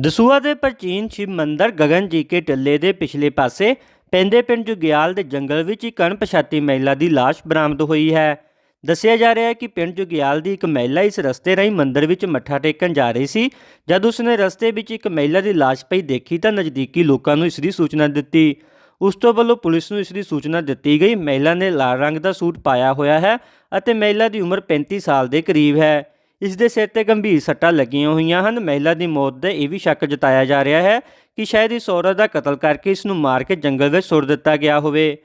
ਦਸੂਆ ਦੇ ਪ੍ਰਾਚੀਨ ਸ਼ਿਵ ਮੰਦਰ ਗਗਨ ਜੀ ਕੇ ਟੱਲੇ ਦੇ ਪਿਛਲੇ ਪਾਸੇ ਪੈਂਦੇ ਪਿੰਡ ਜੁਗਿਆਲ ਦੇ ਜੰਗਲ ਵਿੱਚ ਇੱਕ ਅਣਪਛਾਤੀ ਮਹਿਲਾ ਦੀ ਲਾਸ਼ ਬਰਾਮਦ ਹੋਈ ਹੈ। ਦੱਸਿਆ ਜਾ ਰਿਹਾ ਹੈ ਕਿ ਪਿੰਡ ਜੁਗਿਆਲ ਦੀ ਇੱਕ ਮਹਿਲਾ ਇਸ ਰਸਤੇ ਰਾਹੀਂ ਮੰਦਰ ਵਿੱਚ ਮੱਥਾ ਟੇਕਣ ਜਾ ਰਹੀ ਸੀ। ਜਦ ਉਸਨੇ ਰਸਤੇ ਵਿੱਚ ਇੱਕ ਮਹਿਲਾ ਦੀ ਲਾਸ਼ ਪਈ ਦੇਖੀ ਤਾਂ ਨਜ਼ਦੀਕੀ ਲੋਕਾਂ ਨੂੰ ਇਸ ਦੀ ਸੂਚਨਾ ਦਿੱਤੀ। ਉਸ ਤੋਂ ਵੱਲੋਂ ਪੁਲਿਸ ਨੂੰ ਇਸ ਦੀ ਸੂਚਨਾ ਦਿੱਤੀ ਗਈ। ਮਹਿਲਾ ਨੇ ਲਾਲ ਰੰਗ ਦਾ ਸੂਟ ਪਾਇਆ ਹੋਇਆ ਹੈ ਅਤੇ ਮਹਿਲਾ ਦੀ ਉਮਰ 35 ਸਾਲ ਦੇ ਕਰੀਬ ਹੈ। ਇਸ ਦੇ ਸਿਰ ਤੇ ਗੰਭੀਰ ਸੱਟਾਂ ਲੱਗੀਆਂ ਹੋਈਆਂ ਹਨ। ਮਹਿਲਾ ਦੀ ਮੌਤ ਦਾ ਇਹ ਵੀ ਸ਼ੱਕ ਜਤਾਇਆ ਜਾ ਰਿਹਾ ਹੈ ਕਿ ਸ਼ਾਇਦ ਇਸ ਔਰਤ ਦਾ ਕਤਲ ਕਰਕੇ ਇਸ ਨੂੰ ਮਾਰ ਕੇ ਜੰਗਲ ਵਿੱਚ ਸੁੱਟ ਦਿੱਤਾ ਗਿਆ ਹੋਵੇ।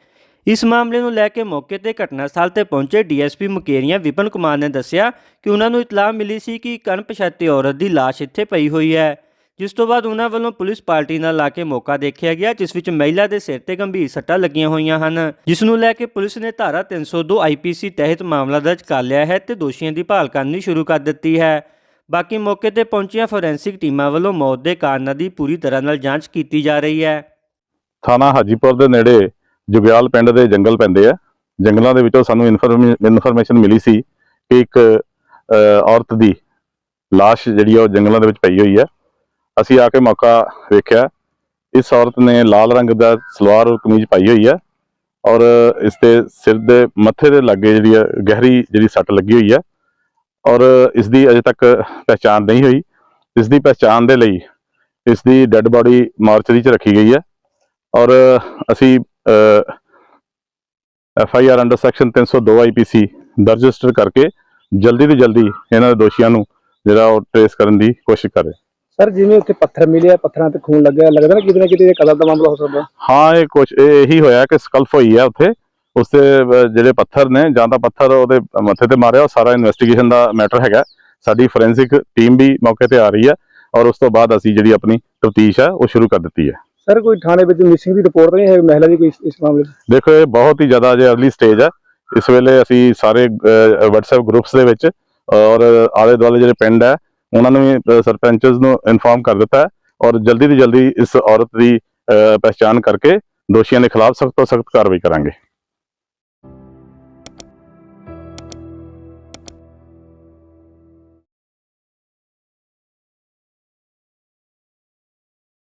ਇਸ ਮਾਮਲੇ ਨੂੰ ਲੈ ਕੇ ਮੌਕੇ ਤੇ ਘਟਨਾ ਸਥਲ ਤੇ ਪਹੁੰਚੇ ਡੀਐਸਪੀ ਮੁਕੇਰੀਆਂ ਵਿਪਨ ਕੁਮਾਰ ਨੇ ਦੱਸਿਆ ਕਿ ਉਹਨਾਂ ਨੂੰ ਇਤਲਾਹ ਮਿਲੀ ਸੀ ਕਿ ਇੱਕ ਅਣਪਛਾਤੀ ਔਰਤ ਦੀ ਲਾਸ਼ ਇੱਥੇ ਪਈ ਹੋਈ ਹੈ। ਜਿਸ ਤੋਂ ਬਾਅਦ ਉਹਨਾਂ ਵੱਲੋਂ ਪੁਲਿਸ ਪਾਰਟੀ ਨਾਲ ਲਾ ਕੇ ਮੌਕਾ ਦੇਖਿਆ ਗਿਆ ਜਿਸ ਵਿੱਚ ਮਹਿਲਾ ਦੇ ਸਿਰ ਤੇ ਗੰਭੀਰ ਸੱਟਾਂ ਲੱਗੀਆਂ ਹੋਈਆਂ ਹਨ। ਜਿਸ ਨੂੰ ਲੈ ਕੇ ਪੁਲਿਸ ਨੇ ਧਾਰਾ 302 ਆਈਪੀਸੀ ਤਹਿਤ ਮਾਮਲਾ ਦਰਜ ਕਰ ਲਿਆ ਹੈ ਤੇ ਦੋਸ਼ੀਆਂ ਦੀ ਭਾਲ ਕਰਨੀ ਸ਼ੁਰੂ ਕਰ ਦਿੱਤੀ ਹੈ। ਬਾਕੀ ਮੌਕੇ ਤੇ ਪਹੁੰਚੀਆਂ ਫੋਰੈਂਸਿਕ ਟੀਮਾਂ ਵੱਲੋਂ ਮੌਤ ਦੇ ਕਾਰਨਾਂ ਦੀ ਪੂਰੀ ਤਰ੍ਹਾਂ ਨਾਲ ਜਾਂਚ ਕੀਤੀ ਜਾ ਰਹੀ ਹੈ। ਥਾਣਾ ਹਾਜੀਪੁਰ ਦੇ ਨੇੜੇ ਜੁਗਿਆਲ ਪਿੰਡ ਦੇ ਜੰਗਲ ਪੈਂਦੇ ਆ। ਜੰਗਲਾਂ ਦੇ ਵਿੱਚੋਂ ਸਾਨੂੰ ਇਨਫੋਰਮੇਸ਼ਨ ਮਿਲੀ ਸੀ ਕਿ ਇੱਕ ਅਹ, ਔਰਤ ਦੀ ਲਾਸ਼ ਜਿਹੜੀ ਆ ਉਹ ਜੰਗਲਾਂ ਦੇ ਵਿੱਚ ਪਈ ਹੋਈ ਹੈ ਅਸੀਂ ਆ ਕੇ ਮੌਕਾ ਵੇਖਿਆ। ਇਸ ਔਰਤ ਨੇ ਲਾਲ ਰੰਗ ਦਾ ਸਲਵਾਰ ਔਰ ਕਮੀਜ਼ ਪਾਈ ਹੋਈ ਹੈ ਔਰ ਇਸ ਦੇ ਸਿਰ ਦੇ ਮੱਥੇ ਦੇ ਲਾਗੇ ਜਿਹੜੀ ਹੈ, ਗਹਿਰੀ ਜਿਹੜੀ ਸੱਟ ਲੱਗੀ ਹੋਈ ਹੈ ਔਰ ਇਸ ਦੀ ਅਜੇ ਤੱਕ ਪਛਾਣ ਨਹੀਂ ਹੋਈ। ਇਸ ਦੀ ਪਛਾਣ ਦੇ ਲਈ ਇਸ ਦੀ ਡੈੱਡ ਬਾਡੀ ਮਾਰਚਰੀ 'ਚ ਰੱਖੀ ਗਈ ਹੈ ਔਰ ਅਸੀਂ F I R under section 302 IPC ਦਰਜ ਰਜਿਸਟਰ ਕਰਕੇ ਜਲਦੀ ਤੋਂ ਜਲਦੀ ਇਹਨਾਂ ਦੇ ਦੋਸ਼ੀਆਂ ਨੂੰ ਜਿਹੜਾ ਉਹ ਟ੍ਰੇਸ ਕਰਨ ਦੀ ਕੋਸ਼ਿਸ਼ ਕਰੇ ਸਰ ਜਿਵੇਂ ਉੱਥੇ ਪੱਥਰ ਮਿਲਿਆ ਪੱਥਰਾਂ ਤੇ ਖੂਨ ਲੱਗਿਆ ਲੱਗਦਾ ਨਾ ਕਿਤੇ ਨਾ ਕਿਤੇ ਇਹ ਕਤਲ ਦਾ ਮਾਮਲਾ ਹੋ ਸਕਦਾ। ਹਾਂ ਇਹ ਕੁਛ ਇਹ ਇਹੀ ਹੋਇਆ ਕਿ ਸਕਲਫ ਹੋਈ ਹੈ ਉੱਥੇ। ਉਸ ਤੇ ਅਹ, ਜਿਹੜੇ ਪੱਥਰ ਨੇ ਜਾਂ ਤਾਂ ਪੱਥਰ ਉਹਦੇ ਮੱਥੇ ਤੇ ਮਾਰਿਆ ਉਹ ਸਾਰਾ ਇਨਵੈਸਟੀਗੇਸ਼ਨ ਦਾ ਮੈਟਰ ਹੈਗਾ। ਸਾਡੀ ਫੋਰੈਂਸਿਕ ਟੀਮ ਵੀ ਮੌਕੇ ਤੇ ਆ ਰਹੀ ਹੈ ਔਰ ਉਸ ਤੋਂ ਬਾਅਦ ਅਸੀਂ ਜਿਹੜੀ ਆਪਣੀ ਤਫਤੀਸ਼ ਹੈ ਉਹ ਸ਼ੁਰੂ ਕਰ ਦਿੱਤੀ ਹੈ ਸਰ ਕੋਈ ਥਾਣੇ ਵਿੱਚ ਮਿਸਿੰਗ ਦੀ ਰਿਪੋਰਟ ਨਹੀਂ ਹੈ ਮਹਿਲਾ ਦੀ ਕੋਈ ਇਸ- ਮਾਮਲੇ ਦੇਖੋ ਇਹ ਬਹੁਤ ਹੀ ਜ਼ਿਆਦਾ ਜੇ ਅਰਲੀ ਸਟੇਜ ਹੈ ਇਸ ਵੇਲੇ ਅਸੀਂ ਸਾਰੇ WhatsApp ਗਰੁੱਪਸ ਦੇ ਵਿੱਚ ਔਰ ਆਲੇ ਦੁਆਲੇ ਜਿਹੜੇ ਪਿੰਡ ਹੈ ਉਹਨਾਂ ਨੇ ਵੀ ਸਰਪੰਚਸ ਨੂੰ ਇਨਫਾਰਮ ਕਰ ਦਿੱਤਾ ਹੈ ਔਰ ਜਲਦੀ ਤੋਂ ਜਲਦੀ ਇਸ ਔਰਤ ਦੀ ਅਹ, ਪਹਿਚਾਣ ਕਰਕੇ ਦੋਸ਼ੀਆਂ ਦੇ ਖਿਲਾਫ ਸਖਤ ਤੋਂ ਸਖਤ ਕਾਰਵਾਈ ਕਰਾਂਗੇ।